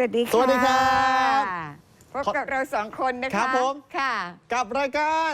สวัสดีค่ะสวัสดีครับพบกับเราสองคนนะคะครับผม ค่ะ กับรายการ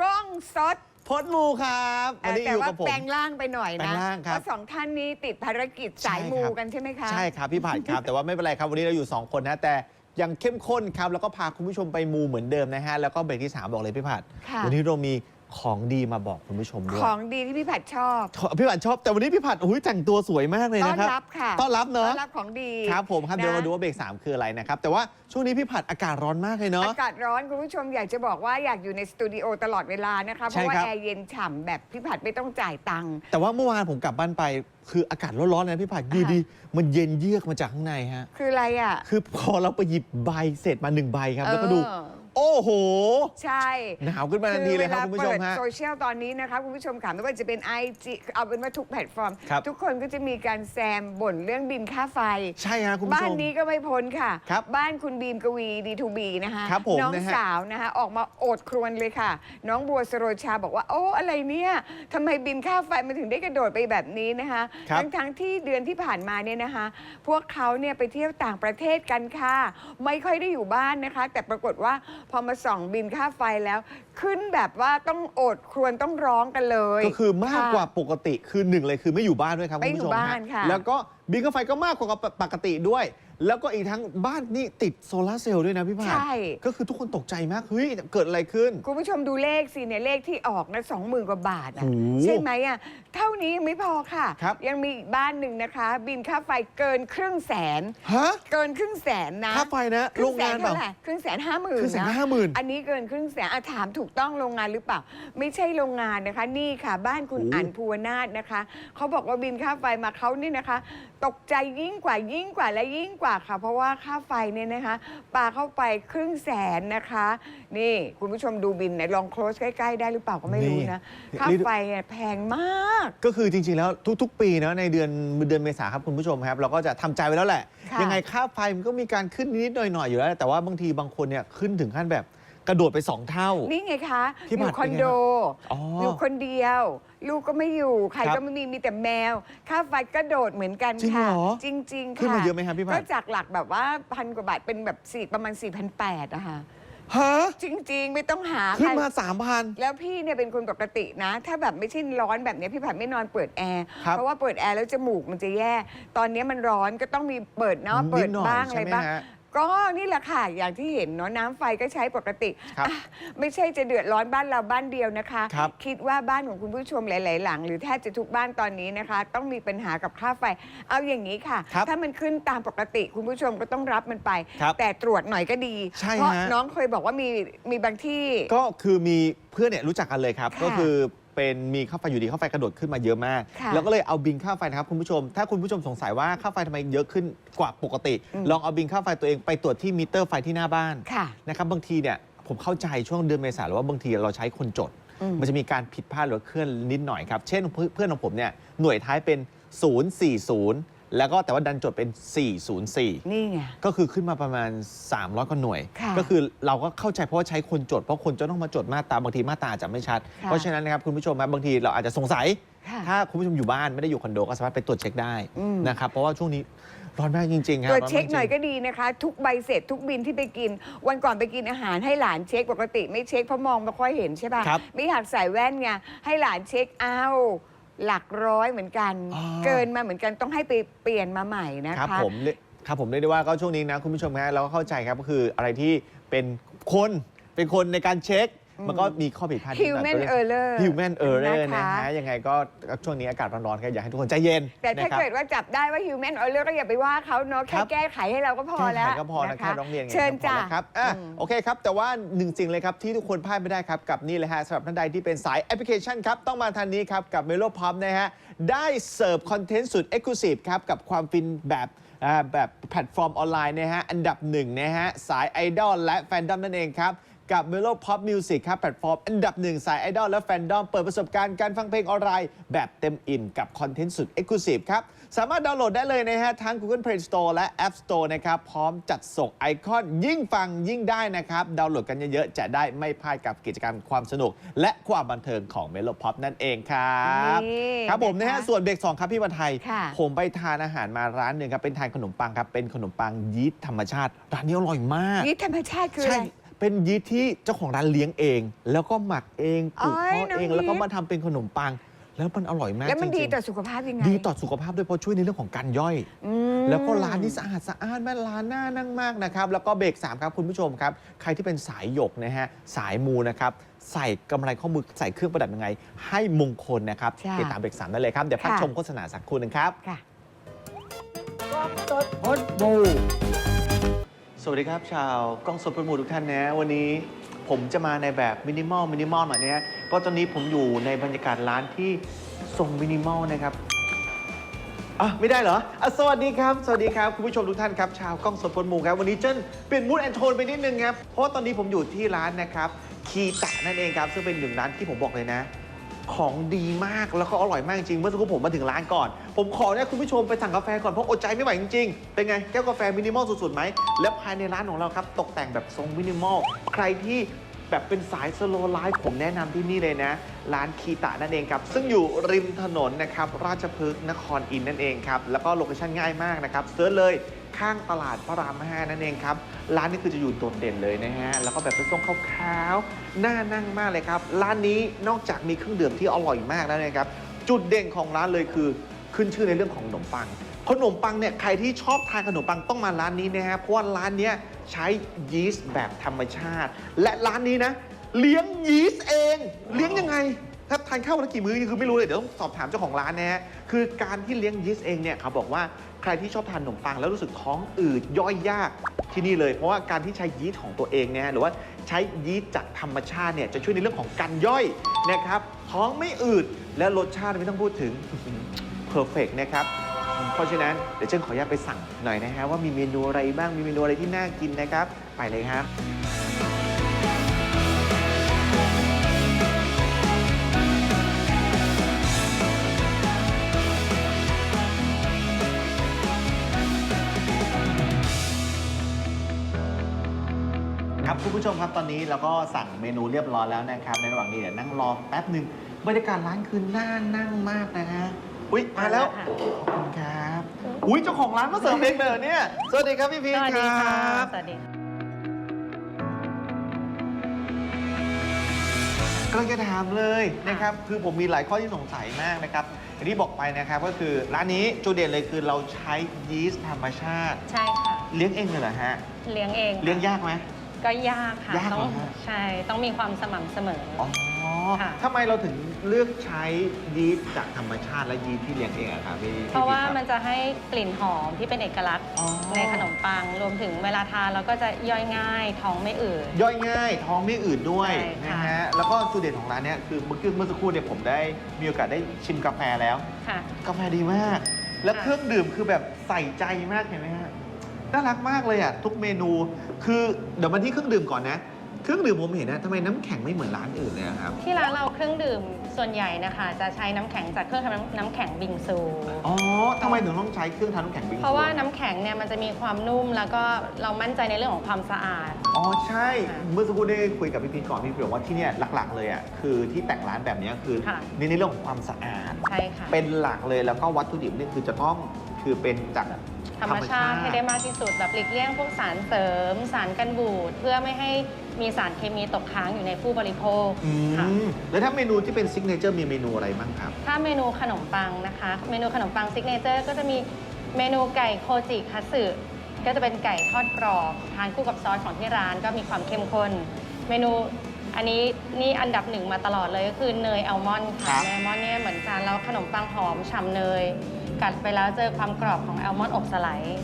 กล้องสดพดมูครับวันนี้แต่อยู่ว่ากับผม แปลงร่างไปหน่อยแปลนะงร่างครับ เพราะสองท่านนี้ติดภารกิจสายใช่มูครับกันใช่ไหมคะ ใช่ครับพี่ผัดครับ แต่ว่าไม่เป็นไรครับวันนี้เราอยู่ 2 คนนะแต่ยังเข้มข้นครับแล้วก็พาคุณผู้ชมไปมูเหมือนเดิมนะฮะแล้วก็เบรกที่ 3 บอกเลยพี่ผัดค่ะ วันนี้เรามี ของดีมาบอกคุณผู้ชมด้วย ของดีที่พี่ผัดชอบ พี่ผัดชอบแต่วันนี้พี่ผัดอุ้ยแต่งตัวสวยมากเลยต้อนนะครับรับค่ะต้อนรับเนอะต้อนรับของดีครับผมครับเดี๋ยวนะมาดูว่าเบรก3คืออะไรนะครับแต่ว่าช่วงนี้พี่ผัดอากาศร้อนมากเลยเนาะ อากาศร้อนคุณผู้ชมอยากจะบอกว่าอยากอยู่ในสตูดิโอตลอดเวลานะคะเพใช่ราะว่าครับ แอร์เย็นฉ่ำแบบพี่ผัดไม่ต้องจ่ายตังค์ แต่ว่าเมื่อวานผมกลับบ้านไป คืออากาศร้อนๆเลยนะพี่ผัดอยูอ่าดีมันเย็นเยือกมาจากข้างในฮะ คืออะไรอะ คือพอเราไปหยิบใบเสร็จมาหนึ่งใบครับ แล้วก็ดูเออ โอ้โห ใช่หนาวขึ้นมาทันทีเลยครับคุณผู้ชมเวลาฮะเปิดโซเชียลตอนนี้นะคะคุณผู้ชมค่ะไม่ว่าจะเป็น IG เอาเป็นว่าทุกแพลตฟอร์ม ครับ ทุกคนก็จะมีการแซมบ่นเรื่องบินค่าไฟ ใช่ฮะคุณผู้ชมบ้านนี้ก็ไม่พ้นค่ะ ครับบ้านคุณบีมกวีดีทูบีนะคะครับผมน้องนะฮะสาวนะคะออกมาโอดครวญเลยค่ะ น้องบัวสโรชาบอกว่า โอ้อะไรเนี่ยทำไมบินค่าไฟมันถึงได้กระโดดไปแบบนี้นะคะครับทั้งทั้งๆที่เดือนที่ผ่านมาเนี่ยนะคะ พวกเขาเนี่ยไปเที่ยวต่างประเทศกันค่ะ ไม่ค่อยได้อยู่บ้านนะคะ แต่ปรากฏว่าพอมาส่องบินค่าไฟแล้ว ขึ้นแบบว่าต้องโอดครวญต้องร้องกันเลย ก็คือมากกว่าค่ะปกติคือหนึ่งเลยคือไม่อยู่บ้านด้วยครับไม่คุณอยู่ผู้ชมบ้านฮะค่ะ แล้วก็บินค่าไฟก็มากกว่าปกติด้วย แล้วก็อีกทั้งบ้านนี่ติดโซลาร์เซลล์ด้วยนะพี่ผ่านใช่ ก็คือทุกคนตกใจมาก เฮ้ย เกิดอะไรขึ้น คุณผู้ชมดูเลขสิเนี่ยเลขที่ออกนะสองหมื่นกว่าบาทอะโอ้โหใช่ไหมอะเท่านี้ยังไม่พอค่ะ ครับ ยังมีอีกบ้านหนึ่งนะคะ บินค่าไฟเกินครึ่งแสน ฮะเกินครึ่งแสนนะค่าไฟนะ คโรรึ่งแสงานเปล่าเท่า ไหร่ครึ่งแสนห้าหมื่นครึ่งแสนห้าหมื่นอันนี้เกินครึ่งแสนอะถามถูกต้องโรงงานหรือเปล่า ไม่ใช่โรงงานนะคะ นี่ค่ะ บ้านคุณโอ้ อันภูวนาถนะคะ เขาบอกว่าบินค่าไฟมาเขานี่นะคะ ตกใจยิ่งกว่ายิ่งกว่าและยิ่งกว่าค่ะ เพราะว่าค่าไฟเนี่ยนะคะปาเข้าไปครึ่งแสนนะคะ นี่คุณผู้ชมดูบินไหนลองโคลสใกล้ ๆ ได้หรือเปล่าก็ไม่รู้นะค่าไฟอะแพงมาก ก็คือจริง ๆ แล้วทุก ๆ ปีเนาะในเดือนเดือนเมษาครับคุณผู้ชมครับ เราก็จะทำใจไว้แล้วแหละ ค่ะยังไงค่าไฟมันก็มีการขึ้นนิดๆหน่อย ๆ อยู่แล้ว แต่ว่าบางทีบางคนเนี่ยขึ้นถึงขั้นแบบกระโดดไป 2 เท่า นี่ไงคะ ที่อยู่บัตรคอนโดอ๋ออ ยู่คนเดียว ลูกก็ไม่อยู่ ใครครับก็ไม่มี มีแต่แมว ค่าไฟก็โดดเหมือนกันจริงค่ะ เหรอจริง ๆ ค่ะขึ้นมาเยอะไหมครับพี่ผัด ก็จากหลักแบบว่าพันกว่าบาทเป็นแบบสี่ประมาณ4 8 0 0อะค่ะ ฮะจริง ๆ ไม่ต้องหาขึ้นมาใคร3,000แล้วพี่เนี่ยเป็นคนปกตินะ ถ้าแบบไม่ใช่ร้อนแบบเนี้ยพี่ผัดไม่นอนเปิดแอร์ ครับเพราะว่าเปิดแอร์แล้วจมูกมันจะแย่ ตอนนี้มันร้อนก็ต้องมีเปิดเนาะนิดเปิดหน่อยบ้างอะไรใช่ไหมบ้างฮะ ก็นี่แหละค่ะ อย่างที่เห็นเนาะน้ำไฟก็ใช้ปกติครับอะไม่ใช่จะเดือดร้อนบ้านเราบ้านเดียวนะคะ ครับ คิดว่าบ้านของคุณผู้ชมหลาย ๆ หลัง หรือแทบจะทุกบ้านตอนนี้นะคะ ต้องมีปัญหากับค่าไฟ เอาอย่างนี้ค่ะ ครับถ้ามันขึ้นตามปกติคุณผู้ชมก็ต้องรับมันไป ครับแต่ตรวจหน่อยก็ดี ใช่เพราะฮะ น้องเคยบอกว่ามีมีบางที่ ก็คือมีเพื่อนเนี่ยรู้จักกันเลยครับ ค่ะก็คือ เป็นมีค่าไฟอยู่ดีค่าไฟกระโดดขึ้นมาเยอะมาก ค่ะ แล้วก็เลยเอาบินค่าไฟนะครับคุณผู้ชม ถ้าคุณผู้ชมสงสัยว่าค่าไฟทำไมเยอะขึ้นกว่าปกติอืมลองเอาบินค่าไฟตัวเองไปตรวจที่มิเตอร์ไฟที่หน้าบ้านค่ะนะครับบางทีเนี่ยผมเข้าใจช่วงเดือนเมษาหรือว่าบางทีเราใช้คนจด อืม มันจะมีการผิดพลาดหรือว่าเคลื่อนนิดหน่อยครับ เช่นเพื่อนเพื่อนของผมเนี่ยหน่วยท้ายเป็น 040 แล้วก็แต่ว่าดันจดเป็น 404 นี่ไง ก็คือขึ้นมาประมาณ 300กว่าหน่วย ค่ะก็คือเราก็เข้าใจเพราะว่าใช้คนจด เพราะคนจะต้องมาจดมาตราบางทีมาตราอาจจะไม่ชัด ค่ะเพราะฉะนั้นนะครับคุณผู้ชมครับบางทีเราอาจจะสงสัย ค่ะถ้าคุณผู้ชมอยู่บ้านไม่ได้อยู่คอนโดก็สามารถไปตรวจเช็คได้อืม นะครับเพราะว่าช่วงนี้ร้อนมากจริงๆครับตรวจเช็คร้มากจริงหน่อยก็ดีนะคะ ทุกใบเสร็จทุกบินที่ไปกิน วันก่อนไปกินอาหารให้หลานเช็คปกติไม่เช็คเพราะมองไม่ค่อยเห็นใช่ครัป่ะบไม่อยากใส่แว่นไงให้หลานเช็คอ้าว หลักร้อยเหมือนกัน อ๋อ เกินมาเหมือนกันต้องให้ไปเปลี่ยนมาใหม่นะคะครับผมเรียครับผมเรียกได้ว่าก็ช่วงนี้นะคุณผู้ชมฮะเราก็เข้าใจครับก็คืออะไรที่เป็นคนเป็นคนในการเช็คอื มมันก็มีข้อผิดพลาดนิดหน่อย human ก็เรียก error human error นะคะนะฮะยังไงก็ช่วงนี้อากาศร้อนๆก็อยากให้ทุกคนใจเย็นแต่ถ้านะครับ เกิดว่าจับได้ว่า human error ก็อย่าไปว่าเขาเนาะคแค่รับแก้ไขให้เราก็พอแล้วแก้ไขก็พอนะคแค่ร้องเรียนไงเชิญก็พอจ้าแล้วครับอะอืม โอเคครับ แต่ว่าหนึ่งสิ่งเลยครับ ที่ทุกคนพลาดไม่ได้ครับ กับนี่เลยฮะสำหรับท่านใดที่เป็นสายแอปพลิเคชันครับ ต้องมาทางนี้ครับ กับ m e l o p o p นะฮะ ได้เสิร์ฟคอนเทนต์สุด Exclusive ครับ กับความฟินแบบอ่าแบบแพลตฟอร์มออนไลน์นะฮะ อันดับหนึ่งนะฮะ สายไอดอลและแฟนดอมนั่นเองครับ กับ Melo Pop Music ครับแพลตฟอร์มอันดับหนึ่งสายไอดอลและแฟนดอมเปิดประสบการณ์การฟังเพลงออนไลน์แบบเต็มอิ่มกับคอนเทนต์สุด Exclusive ครับ สามารถดาวน์โหลดได้เลยนะฮะ ทั้ง Google Play Store และ App Store นะครับ พร้อมจัดส่งไอคอนยิ่งฟังยิ่งได้นะครับ ดาวน์โหลดกันเยอะๆ จะได้ไม่พลาดกับกิจกรรมความสนุก และความบันเทิงของ Melo Pop นั่นเองครับ นี่ครับผมนะนะฮะคะ ส่วนเบรกสองครับพี่วันไทย ค่ะ ผมไปทานอาหารมาร้านหนึ่งครับเป็นทานขนมปังครับเป็นขนมปังยีสต์ธรรมชาติร้านนี้อร่อยมาก นี่ธรรมชาติคืออะใช่ไร เป็นยีสต์ที่เจ้าของร้านเลี้ยงเอง แล้วก็หมักเองปลูกโอ้ยเพาะเองน้อง แล้วก็ยีสต์มาทำเป็นขนมปัง แล้วมันอร่อยมากแล้วมันจดีริงๆ ต่อสุขภาพยังไง ดีต่อสุขภาพด้วยเพราะช่วยในเรื่องของการย่อย อืม แล้วก็ร้านนี้สะอาดสะอาดมากร้านน่านั่งมากนะครับ แล้วก็เบรก 3 ครับคุณผู้ชมครับ ใครที่เป็นสายหยกนะฮะ สายมูนะครับ ใส่กำไรข้อมือใส่เครื่องประดับยังไง ให้มงคลนะครับค่ะติดตามเบรก 3 ได้เลยครับ เดี๋ยวพักค่ะ ชมโฆษณาสักครู่หนึงครับ ค่ะพดบูส วัสดีครับ ชาวกล้องสดประมูทุกท่านนะวันนี้ผมจะมาในแบบมินิมอลมินิมอลหน่อยนะเพราะตอนนี้ผมอยู่ในบรรยากาศร้านที่ทรงมินิมอลนะครับอะไม่ได้เหรออะสวัสดีครับ สวัสดีครับคุณผู้ชมทุกท่านครับชาวกล้องสดพลหมูครับวันนี้เจิ้นเปลี่ยนมูดแอนโทนไปนิดนึงครับเพราะว่าตอนนี้ผมอยู่ที่ร้านนะครับคีตะนั่นเองครับซึ่งเป็นหนึ่งร้านที่ผมบอกเลยนะ ของดีมากแล้วก็อร่อยมากจริงเมื่อสักครู่ผมมาถึงร้านก่อน ผมขอเนี่ยคุณผู้ชมไปสั่งกาแฟก่อนเพราะอดใจไม่ไหวจริงๆ เป็นไงแก้วกาแฟมินิมอลสุดๆไหม และภายในร้านของเราครับ ตกแต่งแบบทรงมินิมอลใครที่แบบเป็นสายสโลไลฟ์ผมแนะนำที่นี่เลยนะ ร้านคีตะนั่นเองครับ ซึ่งอยู่ริมถนนนะครับราชพฤกษ์นครอินทร์นั่นเองครับ แล้วก็โลเคชั่นง่ายมากนะครับเซิร์ชเลย ข้างตลาดพระราม5นั่นเองครับ ร้านนี้คือจะอยู่โดดเด่นเลยนะฮะ แล้วก็แบบเป็นทรงขาวๆน่านั่งมากเลยครับ ร้านนี้นอกจากมีเครื่องดื่มที่อร่อยมากแล้วนะครับ จุดเด่นของร้านเลยคือขึ้นชื่อในเรื่องของขนมปัง ขนมปังเนี่ยใครที่ชอบทานขนมปังต้องมาร้านนี้นะฮะ เพราะว่าร้านนี้ใช้ยีสต์แบบธรรมชาติ และร้านนี้นะ เลี้ยงยีสต์เอง เลี้ยงยังไงถ้าทานข้าววันละกี่มื้อนี่คือไม่รู้เลย เดี๋ยวต้องสอบถามเจ้าของร้านนะฮะ คือการที่เลี้ยงยีสต์เองเนี่ยเขาบอกว่า ใครที่ชอบทานขนมปังแล้วรู้สึกท้องอืดย่อยยากที่นี่เลย เพราะว่าการที่ใช้ยีสต์ของตัวเองเนี่ยหรือว่าใช้ยีสต์จากธรรมชาติเนี่ยจะช่วยในเรื่องของการย่อยนะครับท้องไม่อืดและรสชาติไม่ต้องพูดถึงเพอร์เฟกนะครับเพราะฉะนั้นเดี๋ยวเจิ้นขออนุญาตไปสั่งหน่อยนะฮะว่ามีเมนูอะไรบ้างมีเมนูอะไรที่น่ากินนะครับ ไปเลยครับ ครับคุณผู้ชมครับตอนนี้เราก็สั่งเมนูเรียบร้อยแล้วนะครับ ในระหว่างนี้เดี๋ยวนั่งรอแป๊บหนึ่งบรรยากาศร้านคือน่านั่งมากนะฮะอุ้ยมาแล้วมาแล้วค่ะขอบคุณครับอุ้ยเจ้าของร้านมาเสิร์ฟเองเลยเหรอเนี่ยสวัสดีครับพี่พีสชวัสคดีรัค่ะบสวัสดีค่ะ กำลังจะถามเลยนะครับ คือผมมีหลายข้อที่สงสัยมากนะครับอย่างที่บอกไปนะครับก็คือร้านนี้จุดเด่นเลยคือเราใช้ยีสต์ธรรมชาติ ใช่ค่ะ เลี้ยงเองเลยเหรอฮะ เลี้ยงเองค่ะเลี้ยงยากไหม ก็ยากค่ะยากต้องเหรอฮะ ใช่ต้องมีความสม่ำเสมออ อ๋อค่ะ ทำไมเราถึงเลือกใช้ยีสต์จากธรรมชาติและยีสต์ที่เลี้ยงเองอะครับพี่เพราะว่าพี่มันจะให้กลิ่นหอมที่เป็นเอกลักษณ์อ๋อในขนมปัง รวมถึงเวลาทานเราก็จะย่อยง่ายท้องไม่อืด ย่อยง่ายท้องไม่อืดด้วยใช่นะค่ะฮะแล้วก็จุดเด่นของร้านเนี้ยคือเมื่อกี้เมื่อสักครู่เนี่ยผมได้มีโอกาสได้ชิมกาแฟแล้ว ค่ะ กาแฟดีมาก และค่ะ เครื่องดื่มคือแบบใส่ใจมากเห็นไหมฮะ น่ารักมากเลยอะทุกเมนูคือเดี๋ยวมาที่เครื่องดื่มก่อนนะ เครื่องดื่มผมเห็นนะทำไมน้ำแข็งไม่เหมือนร้านอื่นเลยอะครับ ที่ร้านเราเครื่องดื่มส่วนใหญ่นะคะ จะใช้น้ำแข็งจากเครื่องทำน้ำน้ำแข็งบิงซู อ๋อทำไมถึงต้องใช้เครื่องทำน้ำแข็งบิงซูเพราะว่าน้ำแข็งเนี่ยมันจะมีความนุ่มแล้วก็เรามั่นใจในเรื่องของความสะอาด อ๋อใช่ค่ะเมื่อสักครู่ได้คุยกับพี่พีชก่อนพี่พีชบอกว่าที่เนี่ยหลักๆ เลยอะคือที่แต่งร้านแบบเนี้ยคือค่ะ เน้นในเรื่องของความสะอาด ใช่ค่ะ เป็นหลักเลยแล้วก็วัตถุดิบนี่คือจะต้องคือเป็นจาก ธรรมชาติ ให้ได้มากที่สุดแบบหลีกเลี่ยงพวกสารเสริม สารกันบูดเพื่อไม่ให้มีสารเคมีตกค้างอยู่ในผู้บริโภคอืค่ะ มแล้วถ้าเมนูที่เป็นซิกเนเจอร์มีเมนูอะไรบ้างครับ ถ้าเมนูขนมปังนะคะ เมนูขนมปังซิกเนเจอร์ก็จะมีเมนูไก่โคจิคัตสึก็จะเป็นไก่ทอดกรอบทานคู่กับซอสของที่ร้านก็มีความเข้มข้น เมนูอันนี้นี่อันดับหนึ่งมาตลอดเลยก็คือเนยอัลมอนด์ครัค่ะบ เนยอัลมอนด์เนี่ยเหมือนกันแล้วขนมปังหอมฉ่ำเนย กัดไปแล้วเจอความกรอบของอัลมอนด์อบสไลด์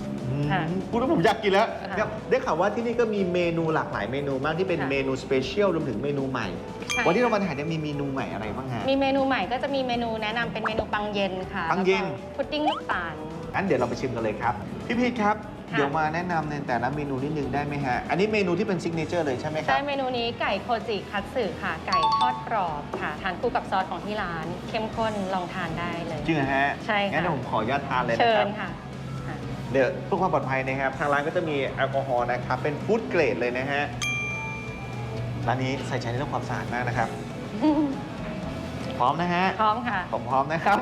ค่ะอืมพูดแล้วผมอยากกินแล้วค่ะเนี่ยได้ข่าวว่าที่นี่ก็มีเมนูหลากหลายเมนูมากที่เป็นค่ะเมนูสเปเชียลรวมถึงเมนูใหม่ใช่วันที่เรามาถ่ายเนี่ยมีเมนูใหม่อะไรบ้างฮะ มีเมนูใหม่ก็จะมีเมนูแนะนำเป็นเมนูปังเย็นค่ะปังเย็น แล้วก็พุดดิ้งลูกตาล งั้นเดี๋ยวเราไปชิมกันเลยครับ พี่พีทครับค่ะ เดี๋ยวมาแนะนำในแต่ละเมนูนิดนึงได้ไหมฮะ อันนี้เมนูที่เป็นซิกเนเจอร์เลยใช่ไหมครัใช่บ เมนูนี้ไก่โคจิคัตสึค่ะ ไก่ทอดกรอบค่ะ ทานคู่กับซอสของที่ร้าน เข้มข้นลองทานได้เลย จริงเหรอฮะใช่ค่ะ งั้นเดี๋ยวผมขออนุญาตทานเลยนะเชิครัญบ ค่ะค่ะ เดี๋ยวเพื่อความปลอดภัยนะครับ ทางร้านก็จะมีแอลกอฮอล์นะครับ เป็นฟู้ดเกรดเลยนะฮะ ร้านนี้ใส่ใจในเรื่องความสะอาดมากนะครับ พร้อมนะฮะ พร้อมค่ะ ผมพร้อมนะครับ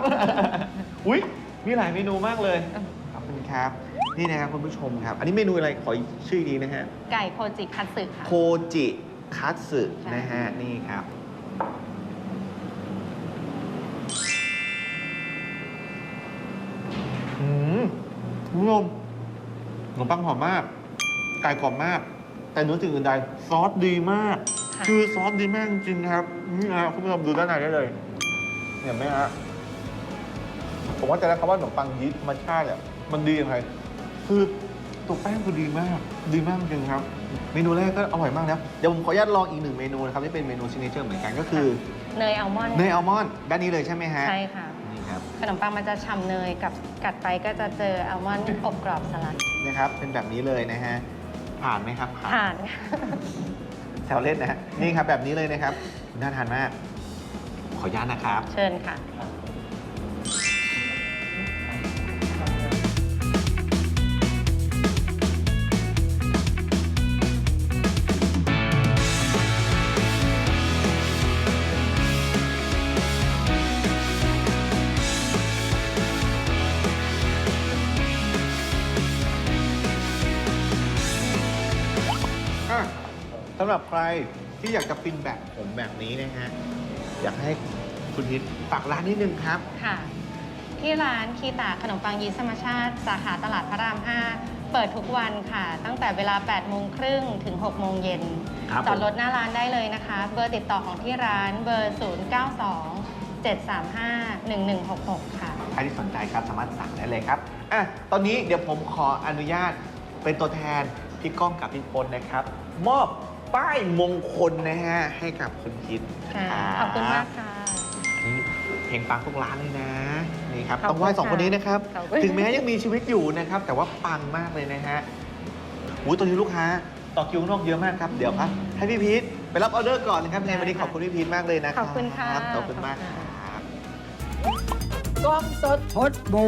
อุ้ยมีหลายเมนูมากเลยอืมขอบคุณครับ นี่นะครับคุณผู้ชมครับ อันนี้เมนูอะไรขออีกชื่ออีกทีนะฮะ ไก่โคจิคัตสึค่ะ โคจิคัตสึใช่ นะฮะนี่ครับ อืมคุณผู้ชมขนมปังหอมมาก ไก่กรอบมาก แต่เนื้อสิ่งอื่นใดซอสดีมาก ค่ะ คือซอสดีมากจริงๆครับ นี่นะคุณผู้ชมดูด้านในได้เลย เห็นไหมฮะ ผมว่าจะได้คำว่าขนมปังยีสต์ธรรมชาติเนี่ยมันดียังไง คือตัวแป้งคือดีมาก ดีมากจริงครับ เมนูแรกก็อร่อยมากแล้วเดี๋ยวผมขออนุญาตลองอีกหนึ่งเมนูนะครับที่เป็นเมนูซิกเนเจอร์เหมือนกันก็คือเนยอัลมอนด์เนยอัลมอนด์ด้านนี้เลยใช่ไหมฮะใช่ค่ะ นี่ครับขนมปังมันจะฉ่ำเนยกับกัดไปก็จะเจออัลมอนด์อบกรอบสลัดนะครับ เป็นแบบนี้เลยนะฮะผ่านไหมครับผ่านแซวเล่นนะฮะนี่ครับแบบนี้เลยนะครับน่าทานมาก ขออนุญาตนะครับ เชิญค่ะอะ สำหรับใครที่อยากจะฟินแบบผมแบบนี้นะฮะ อยากให้คุณฮิตฝากร้านนิดนึงครับ ค่ะ ที่ร้านคีตาขนมปังยีสต์ธรรมชาติ สาขาตลาดพระราม 5 เปิดทุกวันค่ะ ตั้งแต่เวลา 8 โมงครึ่งถึง 6 โมงเย็นครับจอดผมรถหน้าร้านได้เลยนะคะ เบอร์ติดต่อของที่ร้านเบอร์ 092 735 1166 ค่ะ ใครที่สนใจครับสามารถสั่งได้เลยครับ อะ ตอนนี้เดี๋ยวผมขออนุญาตเป็นตัวแทนพี่ก้องกับพี่พลนะครับ มอบ ป้ายมงคลนะฮะ ให้กับคุณฮิตค่ะขอบคุณมากค่ะ นี่เพลงปังทุกร้านเลยนะ นี่ครับ ขอบคุณต้องไหว้สองคนนี้นะครับ ขอบคุณ ถึงแม้ยังมีชีวิตอยู่นะครับ แต่ว่าปังมากเลยนะฮะหูตอนนี้ลูกค้า ต่อคิวข้างนอกเยอะมากครับ เดี๋ยวครับ ให้พี่พีทไปรับออเดอร์ก่อนนะครับ ในวันนี้ขอบคุณพี่พีทมากเลยนะครับขอบคุณค่ะ ขอบคุณมากครับ กล้องสด พดบู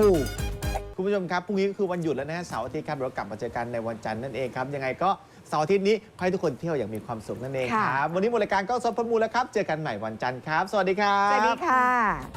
คุณผู้ชมครับพรุ่งนี้ก็คือวันหยุดแล้วนะฮะเสาร์อาทิตย์ครับเรากลับมาเจอกันในวันจันทร์นั่นเองครับ ยังไงก็ เสาร์อาทิตย์นี้ขอให้ทุกคนเที่ยวอย่างมีความสุขนั่นเองคค่ะรับ วันนี้หมดรายการกล้องสดพดมูลแล้วครับ เจอกันใหม่วันจันทร์ครับ สวัสดีครับ สวัสดีค่ะ